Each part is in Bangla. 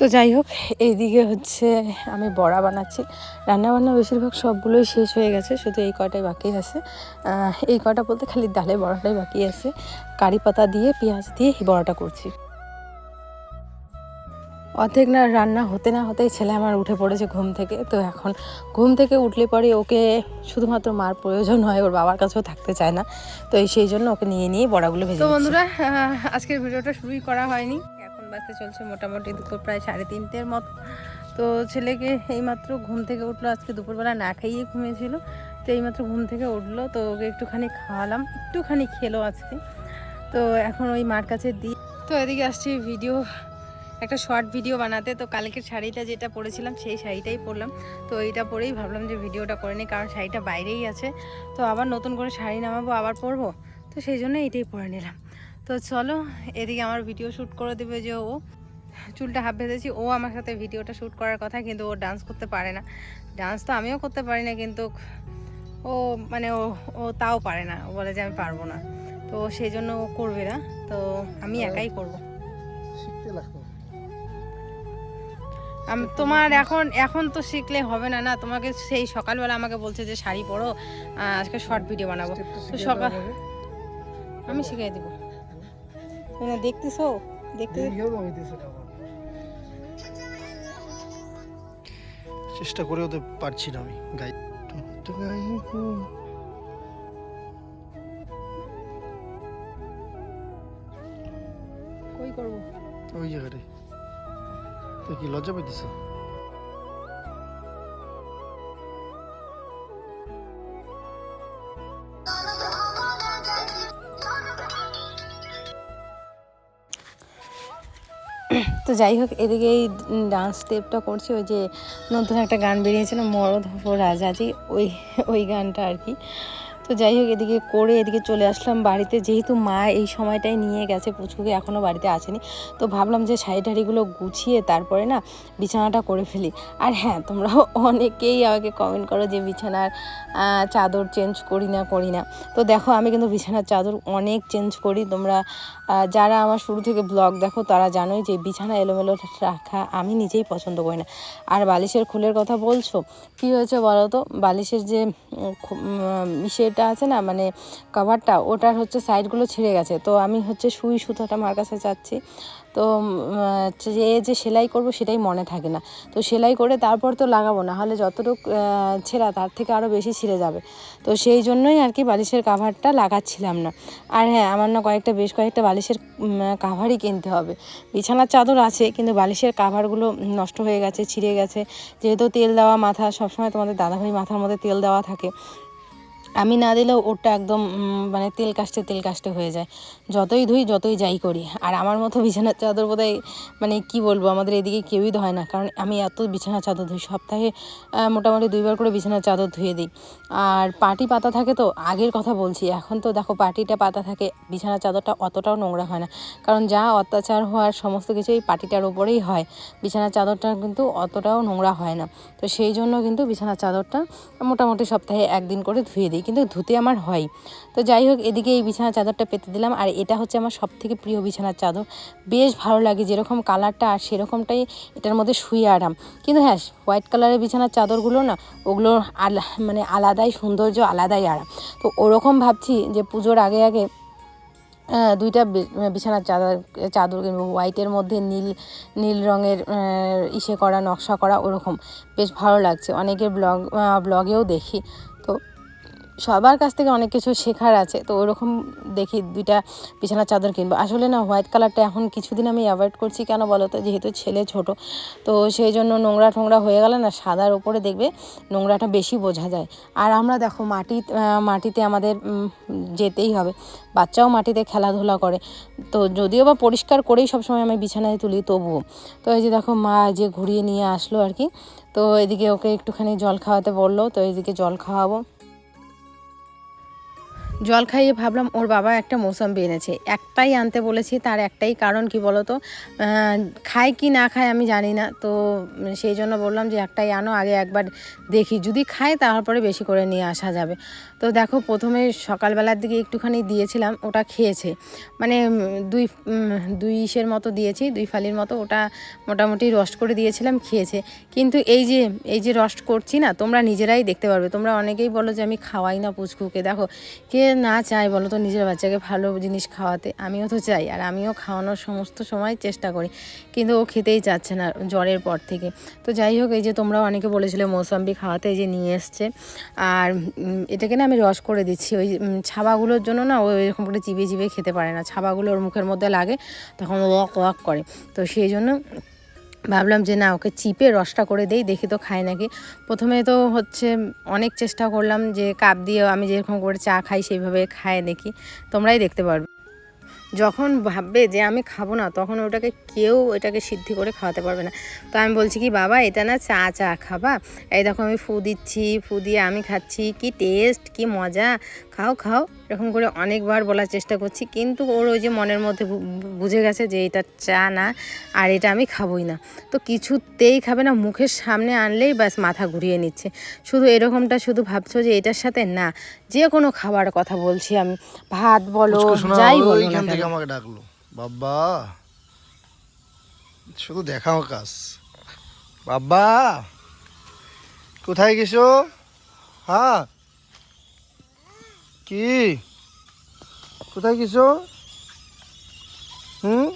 তো যাই হোক এইদিকে হচ্ছে আমি বড়া বানাচ্ছি। রান্নাবান্না বেশিরভাগ সবগুলোই শেষ হয়ে গেছে শুধু এই কয়টাই বাকি আছে। এই কয়টা বলতে খালি ডালে বড়াটাই বাকি আছে। কারি পাতা দিয়ে পেঁয়াজ দিয়ে এই বড়াটা করছি। অর্ধেক না রান্না হতে না হতেই ছেলে আমার উঠে পড়েছে ঘুম থেকে। তো এখন ঘুম থেকে উঠলে পরে ওকে শুধুমাত্র মার প্রয়োজন হয় ওর বাবার কাছেও থাকতে চায় না। তো এই সেই জন্য ওকে নিয়ে নিয়ে বড়াগুলো ভেজে তো বন্ধুরা আজকের ভিডিওটা শুরুই করা হয়নি। বাজতে চলছে মোটামুটি দুপুর প্রায় সাড়ে তিনটের মতো। তো ছেলেকে এইমাত্র ঘুম থেকে উঠল, আজকে দুপুরবেলা না খাইয়ে ঘুমিয়েছিল। তো এইমাত্র ঘুম থেকে উঠল, তো ওকে একটুখানি খাওয়ালাম, একটুখানি খেলো আজকে। তো এখন ওই মার কাছে দিই তো এদিকে আসছি ভিডিও, একটা শর্ট ভিডিও বানাতে। তো কালকের শাড়িটা যেটা পরেছিলাম, সেই শাড়িটাই পরলাম। তো এইটা পরেই ভাবলাম যে ভিডিওটা করে নিই, কারণ শাড়িটা বাইরেই আছে। তো আবার নতুন করে শাড়ি নামাবো, আবার পরবো। তো সেই জন্য এইটাই পরে নিলাম। তো চলো এদিকে আমার ভিডিও শ্যুট করে দেবে যে ও। চুলটা হাফ বেঁধেছি ও আমার সাথে ভিডিওটা শ্যুট করার কথা কিন্তু ও ডান্স করতে পারে না। ডান্স তো আমিও করতে পারি না কিন্তু ও মানে ও ও তাও পারে না। ও বলে যে আমি পারব না। তো সেই জন্য ও করবে না। তো আমি একাই করব। শিখতে আমি তোমার এখন এখন তো শিখলে হবে না না? তোমাকে সেই সকালবেলা আমাকে বলছে যে শাড়ি পরো আজকে শর্ট ভিডিও বানাবো। তো সকাল আমি শিখিয়ে দিব। না দেখতেছো? দেখতে চেষ্টা করে তো পারছি না আমি গাই কই করব? ওই জায়গাটায়। তো কি লজ্জা পাইতেছ? তো যাই হোক, এদিকে এই ডান্স স্টেপটা করছি। ওই যে নতুন একটা গান বেরিয়েছিল হব রাজাজি ওই ওই গানটা আর কি। তো যাই হোক এদিকে করে এদিকে চলে আসলাম বাড়িতে। যেহেতু মা এই সময়টাই নিয়ে গেছে পুচকুকে এখনও বাড়িতে আসেনি। তো ভাবলাম যে শাড়ি টাড়িগুলো গুছিয়ে তারপরে না বিছানাটা করে ফেলি। আর হ্যাঁ তোমরাও অনেকেই আমাকে কমেন্ট করো যে বিছানার চাদর চেঞ্জ করি না করি না। তো দেখো আমি কিন্তু বিছানার চাদর অনেক চেঞ্জ করি। তোমরা যারা আমার শুরু থেকে ব্লগ দেখো তারা জানোই যে বিছানা এলোমেলো রাখা আমি নিজেই পছন্দ করি না। আর বালিশের খুলের কথা বলছো? কি হয়েছে বলো তো? বালিশের যে উম, ইসেটা আছে না মানে কভারটা ওটার হচ্ছে সাইডগুলো ছিঁড়ে গেছে। তো আমি হচ্ছে সুই সুতোটা আমার কাছে চাচ্ছি। তো যে যে সেলাই করব সেটাই মনে থাকে না। তো সেলাই করে তারপর তো লাগাবো, না হলে যতটুকু ছেঁড়া তার থেকে আরও বেশি ছিঁড়ে যাবে। তো সেই জন্যই আর কি বালিশের কাভারটা লাগাচ্ছিলাম না। আর হ্যাঁ আমার না কয়েকটা, বেশ কয়েকটা বালিশের কাভারই কিনতে হবে। বিছানার চাদর আছে, কিন্তু বালিশের কাভারগুলো নষ্ট হয়ে গেছে, ছিঁড়ে গেছে। যেহেতু তেল দেওয়া মাথা, সবসময় তোমাদের দাদাভাই মাথার মধ্যে তেল দেওয়া থাকে। আমি না দিলেও ওটা একদম মানে তেল কাস্টে তেল কাস্টে হয়ে যায়। যতই ধুই, যতই যাই করি। আর আমার মতো বিছানার চাদর বোধহয় মানে কি বলব, আমাদের এদিকে কেউই ধয় না। কারণ আমি এত বিছানার চাদর ধুই। সপ্তাহে মোটামুটি দুইবার করে বিছানার চাদর ধুয়ে দিই। আর পাটি পাতা থাকে তো, আগের কথা বলছি। এখন তো দেখো, পাটিটা পাতা থাকে, বিছানার চাদরটা অতটাও নোংরা হয় না। কারণ যা অত্যাচার হওয়ার সমস্ত কিছু এই পাটিটার ওপরেই হয়। বিছানার চাদরটা কিন্তু অতটাও নোংরা হয় না। তো সেই জন্য কিন্তু বিছানার চাদরটা মোটামুটি সপ্তাহে একদিন করে ধুয়ে দিই। কিন্তু ধুতে আমার হয়। তো যাই হোক, এদিকে এই বিছানার চাদরটা পেতে দিলাম, আর এটা হচ্ছে আমার সব থেকে প্রিয় বিছানার চাদর। বেশ ভালো লাগে যেরকম কালারটা, আর সেরকমটাই এটার মধ্যে শুয়ে আরাম। কিন্তু হ্যাঁ হোয়াইট কালারের বিছানার চাদরগুলো না, ওগুলো আলা মানে আলাদাই, সৌন্দর্য আলাদাই আরাম। তো ওরকম ভাবছি যে পুজোর আগে আগে দুইটা বিছানার চাদর চাদর কিনবো। হোয়াইটের মধ্যে নীল নীল রঙের ইসে করা, নকশা করা ওরকম। বেশ ভালো লাগছে। অনেকের ব্লগ ব্লগেও দেখি। সবার কাছ থেকে অনেক কিছু শেখার আছে, তো ওরকম দেখি দুইটা বিছানার চাদর কিনবো। আসলে না হোয়াইট কালারটা এখন কিছুদিন আমি অ্যাভয়েড করছি, কেন বলো তো? যেহেতু ছেলে ছোট, তো সেই জন্য নোংরা টোংরা হয়ে গেলে না, সাদার ওপরে দেখবে নোংরাটা বেশি বোঝা যায়। আর আমরা দেখো, মাটি মাটিতে আমাদের যেতেই হবে। বাচ্চাও মাটিতে খেলাধুলা করে, তো যদিও বা পরিষ্কার করেই সবসময় আমি বিছানায় তুলি, তবুও। তো এই যে দেখো, মা যে ঘুরিয়ে নিয়ে আসলো আর কি, তো এদিকে ওকে একটুখানি জল খাওয়াতে বলল, তো এদিকে জল খাওয়াবো। জল খাইয়ে ভাবলাম ওর বাবা একটা মৌসম্বি এনেছে। একটাই আনতে বলেছি, তার একটাই কারণ কি বলতো? খায় কি না খায় আমি জানি না, তো সেই জন্য বললাম যে একটাই আনো, আগে একবার দেখি। যদি খায় তারপরে বেশি করে নিয়ে আসা যাবে। তো দেখো, প্রথমে সকালবেলার দিকে একটুখানি দিয়েছিলাম, ওটা খেয়েছে। মানে দুই দুই ইসের মতো দিয়েছি, দুই ফালির মতো, ওটা মোটামুটি রস্ট করে দিয়েছিলাম, খেয়েছে। কিন্তু এই যে এই যে রস্ট করছি না, তোমরা নিজেরাই দেখতে পারবে। তোমরা অনেকেই বলো যে আমি খাওয়াই না পুচকুকে। দেখো, কে না চায় বলো তো নিজের বাচ্চাকে ভালো জিনিস খাওয়াতে? আমিও তো চাই আর আমিও খাওয়ানোর সমস্ত সময় চেষ্টা করি। কিন্তু ও খেতেই চাচ্ছে না জ্বরের পর থেকে। তো যাই হোক, এই যে তোমরাও অনেকে বলেছিলে মৌসাম্বি খাওয়াতে এই যে নিয়ে এসছে। আর এটাকে না আমি রস করে দিচ্ছি। ওই ছাবাগুলোর জন্য না ও এরকম করে চিবিয়ে চিবিয়ে খেতে পারে না। ছাবাগুলো ওর মুখের মধ্যে লাগে, তখন ওয়াক ওয়াক করে। তো সেই জন্য ভাবলাম যে না, ওকে চিপে রসটা করে দেই, দেখি তো খায় নাকি। প্রথমে তো হচ্ছে অনেক চেষ্টা করলাম যে কাপ দিয়ে আমি যেরকম করে চা খাই সেইভাবে খায় দেখি, তোমরাই দেখতে পারবে। যখন ভাববে যে আমি খাব না, তখন ওটাকে কেউ এটাকে সিদ্ধি করে খাওয়াতে পারবে না। তো আমি বলছি কি, বাবা, এটা না চা চা খাবা? এই দেখো আমি ফু দিচ্ছি, ফু দিয়ে আমি খাচ্ছি, কি টেস্ট কি মজা। খাও খাও। এরকম করে অনেকবার বলার চেষ্টা করছি কিন্তু ওর ওই যে মনের মধ্যে বুঝে গেছে যে এটা চা না আর এটা আমি খাবোই না। তো কিছুতেই খাবে না মুখের সামনে আনলেই ব্যাস মাথা ঘুরিয়ে নিচ্ছে। শুধু এরকমটা শুধু ভাবছ যে এটার সাথে না যে কোনো খাবার কথা বলছি আমি। ভাত বলো যাই বলো আমাকে ডাকলো। বাবা শুধু দেখাও কাজ। বাবা কোথায় গেছো? হ্যাঁ? কি কোথায় গেছো হুম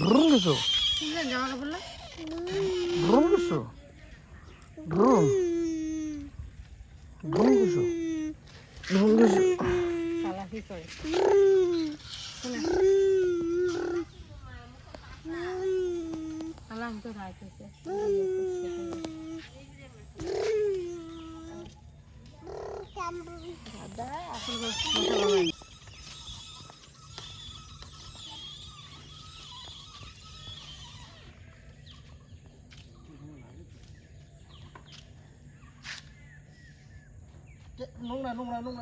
ভ্রুম গেছো ভ্রুম গেছো ভ্রুম ভ্রুম গেছো ভ্রুম গেছো চালাকি করে। চালাক তো রাখতেছে। দাদা, এখন বসে কথা বলেন। নোংরা নোংরা নোংরা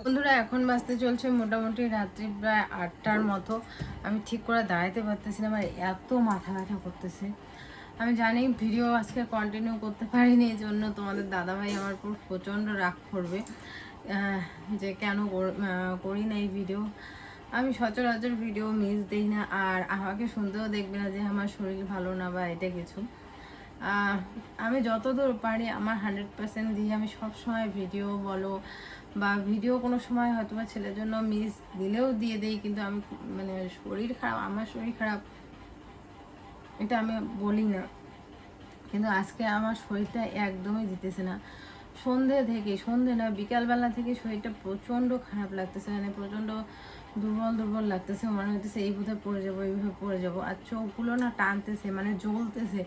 বন্ধুরা, এখন বাজতে চলছে মোটামুটি রাত্রি প্রায় আটটার মতো। আমি ঠিক করে দাঁড়াতে পারতেছি না এত মাথা ব্যথা করতেছে। আমি জানি ভিডিও আজকে কন্টিনিউ করতে পারিনি এই জন্য তোমাদের দাদাভাই আমার উপর প্রচণ্ড রাগ করবে। যে কেন করি না এই ভিডিও আমি সচরাচর ভিডিও মিস দিই না, আর আমাকে শুনতেও দেখবে না যে আমার শরীর ভালো না বা এটা কিছু। আমি যতদূর পারি আমার হান্ড্রেড পার্সেন্ট দিয়ে আমি সব সময় ভিডিও বলো বা ভিডিও কোনো সময় হয়তো বা ছেলের জন্য মিস দিলেও দিয়ে দেই, কিন্তু আমি মানে শরীর খারাপ, আমার শরীর খারাপ, এটা আমি বলি না। কিন্তু আজকে আমার শরীরটা একদমই দিতেছে না। সন্ধে থেকে, সন্ধে না বিকালবেলা থেকে শরীরটা প্রচণ্ড খারাপ লাগতেছে মানে প্রচণ্ড দুর্বল দুর্বল লাগতেছে, মনে হইতেছে এই বোধহয় পড়ে যাব এইভাবে পড়ে যাব। আর চোখগুলো না টানতেছে মানে জ্বলতেছে।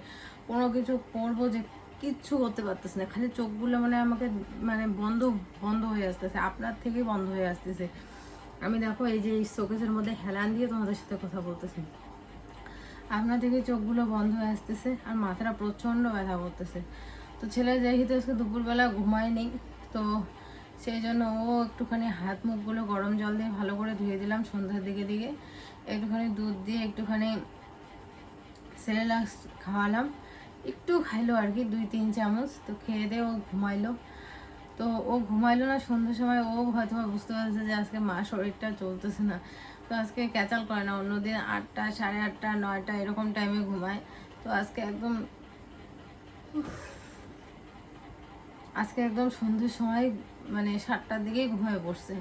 কোনো কিছু করব যে কিচ্ছু করতে পারতেছে না, খালি চোখগুলো মানে আমাকে মানে বন্ধ বন্ধ হয়ে আসতেছে, আপনার থেকেই বন্ধ হয়ে আসতেছে। আমি দেখো এই যে শোকেসের মধ্যে হেলান দিয়ে তোমাদের সাথে কথা বলতেছি। আপনার থেকে চোখগুলো বন্ধ হয়ে আসতেছে আর মাথাটা প্রচণ্ড ব্যথা করতেছে। তো ছেলে যেহেতু আজকে দুপুরবেলা ঘুমায়নি, তো সেই জন্য ও একটুখানি হাত মুখগুলো গরম জল দিয়ে ভালো করে ধুয়ে দিলাম সন্ধ্যার দিকে দিকে। একটুখানি দুধ দিয়ে একটুখানি সেরেলাক্স খাওয়ালাম। একটু খাইলো আর কি, দুই তিন চামচ, তো খেয়ে দিয়ে ও ঘুমাইলো। তো ও ঘুমাইলো না, সন্ধ্যের সময় ও হয়তো বুঝতে পারছে যে আজকে মা শরীরটা চলতেছে না। তো আজকে ক্যাচাল করে না, অন্যদিন আটটা, সাড়ে আটটা, নয়টা এরকম টাইমে ঘুমায়। তো আজকে একদম আজকে একদম সন্ধ্যের সময় মানে সাতটার দিকেই ঘুমায় পড়ছে।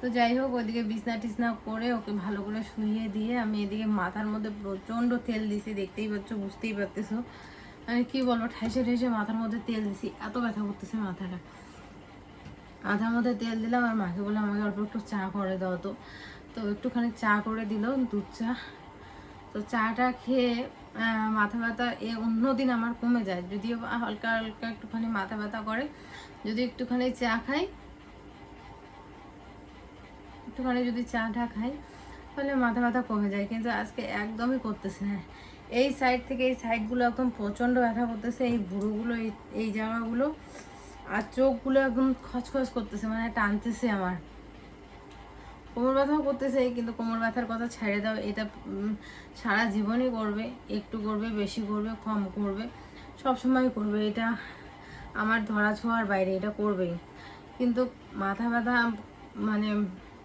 তো যাই হোক, ওইদিকে বিছনা টিছনা করে ওকে ভালো করে শুইয়ে দিয়ে আমি এদিকে মাথার মধ্যে প্রচণ্ড তেল দিছি, দেখতেই পাচ্ছ, বুঝতেই পারতেছো। মানে কি বলব, ঠাইসে ঠাইসে মাথার মধ্যে তেল দিছি, এত ব্যথা করতেছে মাথাটা। মাথার মধ্যে তেল দিলাম, আর মাকে বললাম, আমাকে অল্প একটু চা করে দাও তো। তো একটুখানি চা করে দিল, দুধ চা। তো চাটা খেয়ে মাথা ব্যথা, এ অন্যদিন আমার কমে যায়। যদিও হালকা হালকা একটুখানি মাথা ব্যথা করে, যদি একটুখানি চা খাই, একটুখানি যদি চা চাটা খাই, তাহলে মাথা ব্যথা কমে যায়। কিন্তু আজকে একদমই করতেছে না। এই সাইড থেকে এই সাইডগুলো একদম প্রচণ্ড ব্যথা করতেছে, এই এই এই জায়গাগুলো আর চোখগুলো একদম খচখচ করতেছে মানে টানতেছে আমার। কোমর ব্যথাও করতেছে, কিন্তু কোমর ব্যথার কথা ছেড়ে দাও। এটা সারা জীবনই করবে, একটু করবে, বেশি করবে, কম করবে সব সময় করবে। এটা আমার ধরা ছোঁয়ার বাইরে, এটা করবেই। কিন্তু মাথা ব্যথা মানে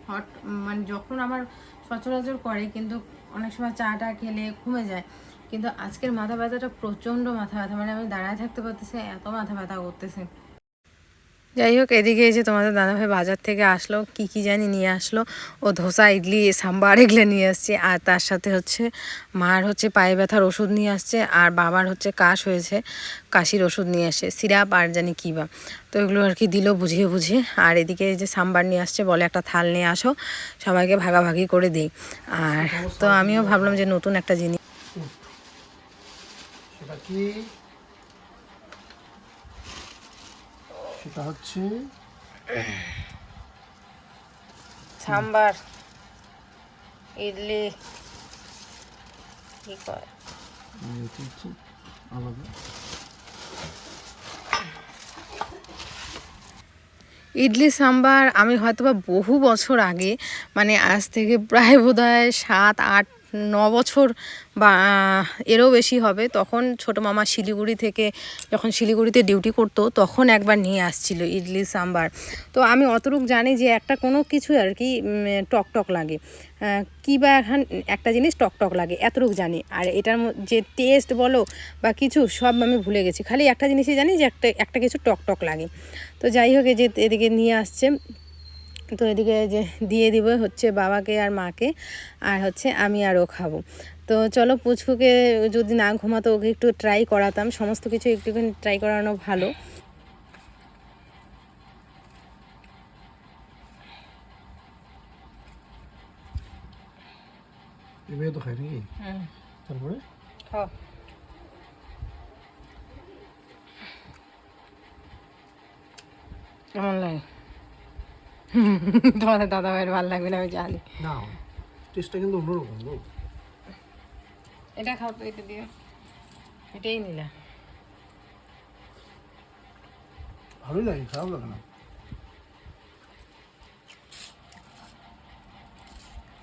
হট মানে যখন আমার সচরাচর করে, কিন্তু অনেক সময় চা টা খেলে কমে যায়। কিন্তু আজকের মাথা ব্যথাটা প্রচণ্ড মাথা ব্যথা মানে আমি দাঁড়ায় থাকতে পারতেছি এত মাথা ব্যথা করতেছে। যাই হোক, এদিকে যে তোমাদের দাদাভাই বাজার থেকে আসলো, কি কি জানি নিয়ে আসলো। ও ধোসা, ইডলি, সাম্বার এগুলো নিয়ে আসছে। আর তার সাথে হচ্ছে মার হচ্ছে পায়ে ব্যথার ওষুধ নিয়ে আসছে, আর বাবার হচ্ছে কাশ হয়েছে, কাশির ওষুধ নিয়ে আসছে সিরাপ আর জানি কী বা। তো এগুলো আর কি দিল বুঝিয়ে বুঝিয়ে। আর এদিকে এই যে সাম্বার নিয়ে আসছে, বলে একটা থাল নিয়ে আসো, সবাইকে ভাগাভাগি করে দিই। আর তো আমিও ভাবলাম যে নতুন একটা জিনিস সেটা হচ্ছে সাম্বার ইডলি কি কয়? আলাদা। ইডলি সাম্বার আমি হয়তো বা বহু বছর আগে মানে আজ থেকে প্রায় বোধ হয় সাত আট ন বছর বা এরও বেশি হবে। তখন ছোটো মামা শিলিগুড়ি থেকে যখন শিলিগুড়িতে ডিউটি করতো, তখন একবার নিয়ে আসছিল ইডলি, সাম্বার। তো আমি অতটুক জানি যে একটা কোনো কিছু আর কি টক টক লাগে। কী বা এখন একটা জিনিস টক টক লাগে, এতটুকু জানি। আর এটার যে টেস্ট বলো বা কিছু, সব আমি ভুলে গেছি। খালি একটা জিনিসই জানি যে একটা একটা কিছু টক টক লাগে। তো যাই হোক যে এদিকে নিয়ে আসছে। তো এদিকে যে দিয়ে দিব হচ্ছে বাবাকে আর মাকে আর হচ্ছে আমি আরও খাব। তো চলো পুচকুকে যদি না ঘুমাতো ওকে একটু ট্রাই করাতাম সমস্ত কিছু একটুখানি ট্রাই করানো ভালো। এভাবে তো খাই নাকি? তারপরে? কেমন লাগে? তোমাদের দাদা ভাইয়ের ভালো লাগবে না আমি জানি। না টেস্টটা কিন্তু অন্যরকম গো এটা খাও তো এটা দিয়ে এটাই নিলা। ভালোই লাগে খারাপ লাগে না?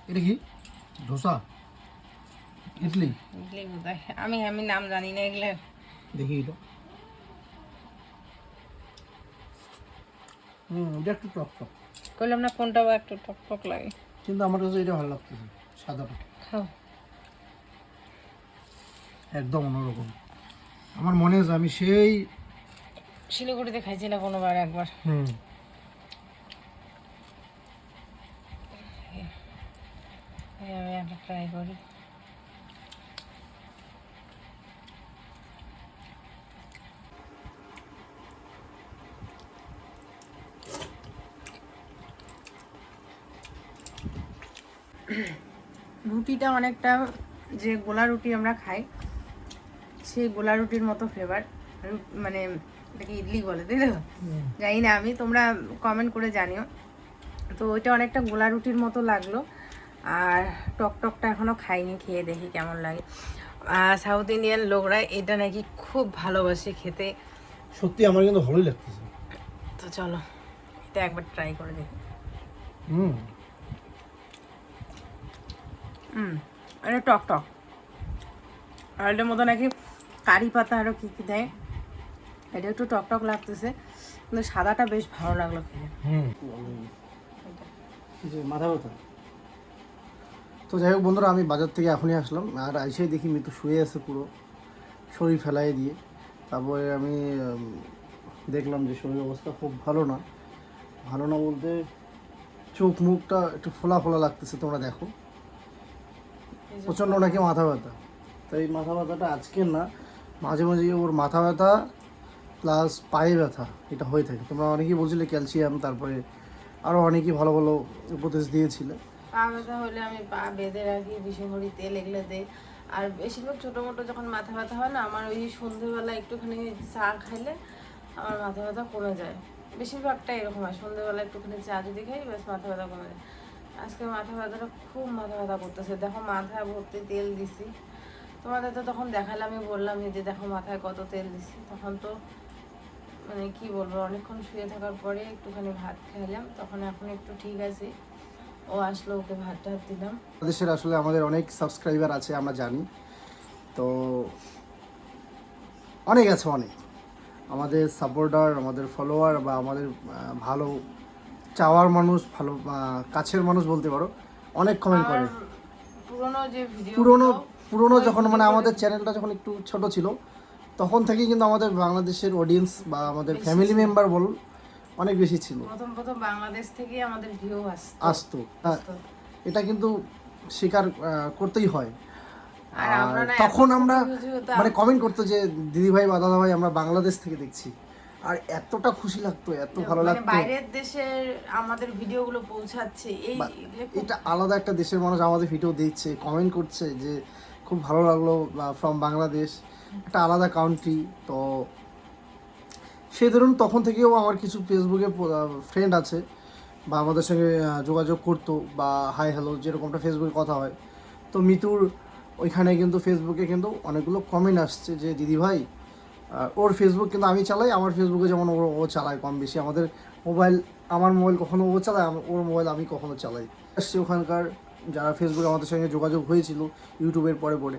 এটা কি? ধোসা? ইডলি? ইডলি বোধহয়। আমি আমি নাম জানি না এগুলো দেখি এটা। হুম এটা একটু টক টক। করলাম না কোনটা বা একটু টক টক লাগে। কিন্তু আমার কাছে এটা ভালো লাগতেছে সাদাটা। খাও। একদম অন্যরকম। আমার মনে আছে আমি সেই শিলিগুড়িতে খাইছিলাম কোনোবার একবার। হুম। এই আমি একটা ট্রাই করি। রুটিটা অনেকটা যে গোলা রুটি আমরা খাই সেই গোলা রুটির মতো ফ্লেভার মানে এটাকে ইডলি বলে তাই তো? জানি না আমি তোমরা কমেন্ট করে জানিও। তো ওইটা অনেকটা গোলা রুটির মতো লাগল আর টক টকটা এখনও খাইনি খেয়ে দেখি কেমন লাগে। সাউথ ইন্ডিয়ান লোকরা এটা নাকি খুব ভালোবাসে খেতে। সত্যি আমার কিন্তু ভালোই লাগতেছে। তো চলো এটা একবার ট্রাই করে দেখি। হুম। হুম এটা টক টক। আর এটার মতো নাকি কারি পাতা আরও কী কী দেয়। এটা একটু টক টক লাগতেছে কিন্তু সাদাটা বেশ ভালো লাগল খেতে। হুম। যে মাথা ব্যথা। তো যাই হোক বন্ধুরা আমি বাজার থেকে এখনই আসলাম আর এসে দেখি মৃত্যু শুয়ে আছে পুরো শরীর ফেলাই দিয়ে। তারপরে আমি দেখলাম যে শরীর অবস্থা খুব ভালো না। ভালো না বলতে চোখ মুখটা একটু ফোলা ফোলা লাগতেছে তোমরা দেখো। প্রচণ্ড নাকি মাথা ব্যথা। তো এই মাথা ব্যথাটা আজকের না, মাঝে মাঝে ওর মাথা ব্যথা প্লাস পায়ে ব্যথা, এটা হয়ে থাকে। তোমরা অনেকেই বলছিলে ক্যালসিয়াম তারপরে আরও অনেকেই ভালো ভালো উপদেশ দিয়েছিলে। পা ব্যথা হলে আমি পা বেঁধে রাখি বিষভরি তেল এগুলো দিই। আর বেশিরভাগ ছোটো মোটো যখন মাথা ব্যথা হয় না, আমার ওই সন্ধেবেলা একটুখানি চা খাইলে আমার মাথা ব্যথা কমে যায়। বেশিরভাগটা এরকম হয়, সন্ধেবেলা একটুখানি চা যদি খাই, ব্যাস মাথা ব্যথা কমে যায়। আজকে মাথা ব্যথাটা খুব মাথা ব্যথা করতেছে। দেখো মাথায় ভর্তি তেল দিছি। তোমাদের তো তখন দেখালামই বললাম যে দেখো মাথায় কত তেল দিছি। তখন তো মানে কি বলব, অনেকক্ষণ শুয়ে থাকার পরে একটুখানি ভাত খাইলাম। তখন এখন একটু ঠিক আছে। ও আসলো, ওকে ভাত টাত দিলাম। বাংলাদেশের আসলে আমাদের অনেক সাবস্ক্রাইবার আছে, আমরা জানি। তো অনেক আছে, অনেক। আমাদের সাপোর্টার আমাদের ফলোয়ার বা আমাদের ভালো চাওয়ার মানুষ ভালো আহ, কাছের মানুষ বলতে পারো অনেক কমেন্ট করে। পুরোনো যে ভিডিও পুরোনো পুরোনো যখন মানে আমাদের চ্যানেলটা যখন একটু ছোট ছিল তখন থেকেই কিন্তু আমাদের বাংলাদেশের অডিয়েন্স বা আমাদের ফ্যামিলি মেম্বার বলুন অনেক বেশি ছিল। প্রথম প্রথম বাংলাদেশ থেকে আমাদের ভিউ আসতো। আসতো। হ্যাঁ, এটা কিন্তু স্বীকার করতেই হয়। তখন আমরা মানে কমেন্ট করতো যে দিদি ভাই বা দাদা ভাই আমরা বাংলাদেশ থেকে দেখছি। আর এতটা খুশি লাগতো এত ভালো মানে লাগতো। বাইরের দেশের আমাদের ভিডিওগুলো পৌঁছাচ্ছে এই এটা আলাদা একটা দেশের মানুষ আমাদের ভিডিও দেখছে কমেন্ট করছে যে খুব ভালো লাগল ফ্রম বাংলাদেশ একটা আলাদা কান্ট্রি তো সেই ধরুন তখন থেকেও আমার কিছু ফেসবুকে ফ্রেন্ড আছে বা আমাদের সঙ্গে যোগাযোগ করতো বা হাই হ্যালো যেরকমটা ফেসবুকে কথা হয়। তো মিতুর ওইখানে কিন্তু ফেসবুকে কিন্তু অনেকগুলো কমেন্ট আসছে যে দিদি ভাই ওর ফেসবুক কিন্তু আমি চালাই, আমার ফেসবুকে যেমন ওর ও চালায় কম বেশি। আমাদের মোবাইল আমার মোবাইল কখনো ও চালায় ওর মোবাইল আমি কখনো চালাই। আসছে ওখানকার, যারা ফেসবুকে আমাদের সঙ্গে যোগাযোগ হয়েছিল ইউটিউবের পরে পরে।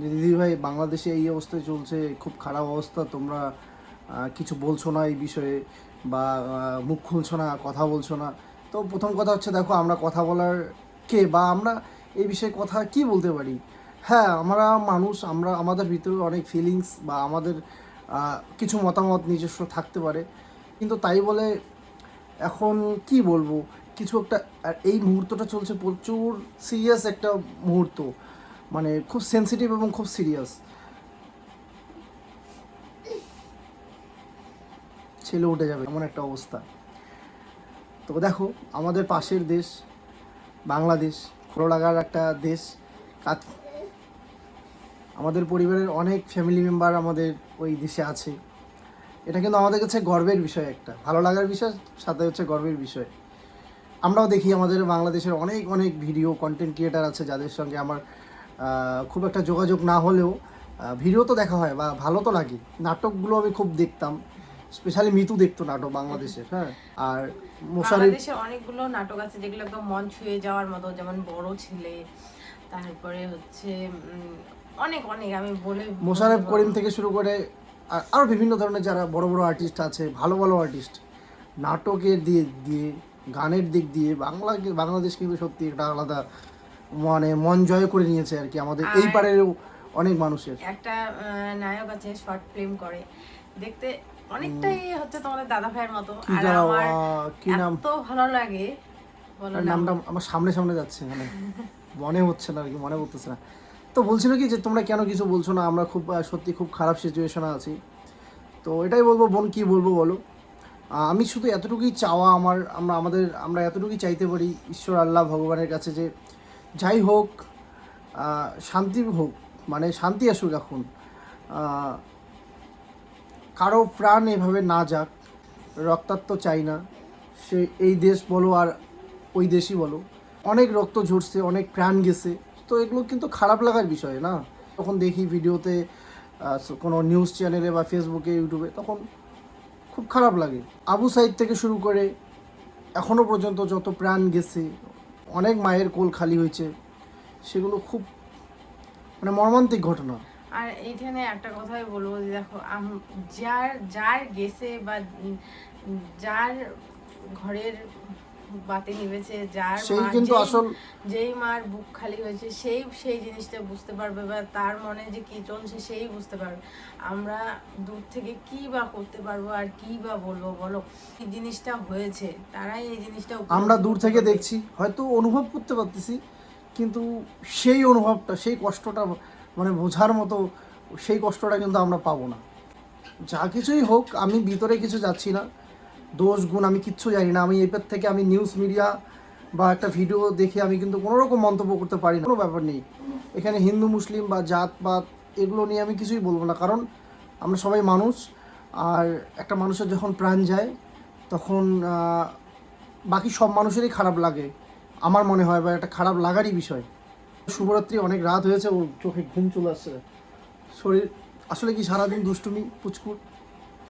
যে দিদি ভাই, বাংলাদেশে এই অবস্থায় চলছে, খুব খারাপ অবস্থা, তোমরা কিছু বলছো না এই বিষয়ে, বা মুখ খুলছো না, কথা বলছো না। তো প্রথম কথা হচ্ছে, দেখো, আমরা কথা বলার কে, বা আমরা এই বিষয়ে কথা কি বলতে পারি? হ্যাঁ আমরা মানুষ, আমরা, আমাদের ভিতরে অনেক ফিলিংস বা আমাদের কিছু মতামত নিজস্ব থাকতে পারে। কিন্তু তাই বলে এখন কি বলব? কিছু একটা এই মুহূর্তটা চলছে প্রচুর সিরিয়াস একটা মুহূর্ত। মানে খুব সেনসিটিভ এবং খুব সিরিয়াস ছেলে উঠে যাবে, এমন একটা অবস্থা। তো দেখো, আমাদের পাশের দেশ, বাংলাদেশ ভালো লাগার একটা দেশ আমাদের পরিবারের অনেক ফ্যামিলি মেম্বার আমাদের ওই দেশে আছে। এটা কিন্তু আমাদের কাছে গর্বের বিষয় একটা। ভালো লাগার বিষয়, সাথে হচ্ছে গর্বের বিষয়। আমরাও দেখি আমাদের বাংলাদেশের অনেক অনেক ভিডিও কন্টেন্ট ক্রিয়েটার আছে যাদের সঙ্গে আমার খুব একটা যোগাযোগ না হলেও ভিডিও তো দেখা হয় বা ভালো তো লাগে। নাটকগুলো আমি খুব দেখতাম। স্পেশালি মিতু দেখতো নাটক বাংলাদেশের হ্যাঁ। আর মোশারিফ বাংলাদেশে অনেকগুলো নাটক আছে যেগুলো একদম মন ছুঁয়ে যাওয়ার মতো, যেমন বড় ছেলে, তারপরে হচ্ছে অনেক অনেক আমি বলে মোশারেফ করিম থেকে শুরু করে আর- আরও বিভিন্ন ধরনের যারা বড় বড় আর্টিস্ট আছে ভালো ভালো আর্টিস্ট নাটকের দিয়ে দিয়ে গানের দিক দিয়ে বাংলা বাংলাদেশ কিন্তু সত্যি একটা আলাদা মানে মন জয় করে নিয়েছে আর কি। আমাদের এই পারেরও অনেক মানুষের। একটা নায়ক আছে শর্ট ফিল্ম করে। দেখতে অনেকটাই হচ্ছে তোমাদের দাদা ভাইয়ের মতো। কি আর আমার কি নাম? তো ভালো লাগে নামটা আমার সামনে সামনে যাচ্ছে মানে মনে হচ্ছে না আর কি মনে করতেছে না। তো বলছিল কি যে, তোমরা কেন কিছু বলছো না? আমরা খুব সত্যি খুব খারাপ সিচুয়েশনে আছি। তো এটাই বলব, বোন কি বলব বলো? আমি শুধু এতটুকুই চাওয়া আমার, আমরা, আমাদের, আমরা এতটুকুই চাইতে পারি ঈশ্বর, আল্লাহ, ভগবানের কাছে যে, যাই হোক শান্তি হোক মানে শান্তি আসুক এখন। কারও প্রাণ এভাবে না যাক, রক্তাক্ত চাই না। সে, এই দেশ বলো আর ওই দেশই বলো। অনেক রক্ত ঝরছে, অনেক প্রাণ গেছে। তো এগুলো কিন্তু খারাপ লাগার বিষয় না। তখন দেখি ভিডিওতে কোনো নিউজ চ্যানেলে বা ফেসবুকে ইউটিউবে তখন খুব খারাপ লাগে। আবু সাইদ থেকে শুরু করে এখনও পর্যন্ত যত প্রাণ গেছে, অনেক মায়ের কোল খালি হয়েছে, সেগুলো খুব মানে মর্মান্তিক ঘটনা। আর এইখানে একটা কথাই বলব যে দেখো যার যার গেছে বা যার ঘরের বাতি নিবেছে যার সেই কিন্তু আসল যেই মার বুক খালি হয়েছে সেই সেই জিনিসটা বুঝতে পারবে বা তার মনে যে কি চলছে সেই বুঝতে পারবে। আমরা দূর থেকে কি বা করতে পারব আর কি বা বলব বলো? কি জিনিসটা হয়েছে তারাই এই জিনিসটা আমরা দূর থেকে দেখছি হয়তো অনুভব করতে পারতেছি কিন্তু সেই অনুভবটা সেই কষ্টটা মানে বোঝার মতো সেই কষ্টটা কিন্তু আমরা পাবো না। যা কিছুই হোক আমি ভিতরে কিছু যাচ্ছি না। দোষ, গুণ আমি কিচ্ছু জানি না। আমি এরপর থেকে আমি নিউজ মিডিয়া বা একটা ভিডিও দেখে আমি কিন্তু কোনো রকম মন্তব্য করতে পারি না। কোনো ব্যাপার নেই। এখানে হিন্দু, মুসলিম বা জাতপাত এগুলো নিয়ে আমি কিছুই বলব না। কারণ আমরা সবাই মানুষ, আর একটা মানুষের যখন প্রাণ যায়, তখন বাকি সব মানুষেরই খারাপ লাগে। আমার মনে হয় বা একটা খারাপ লাগারই বিষয়। শুভরাত্রি, অনেক রাত হয়েছে, ওর চোখে ঘুম চলে আসছে। শরীর, আসলে কি সারাদিন দুষ্টুমি পুচকুট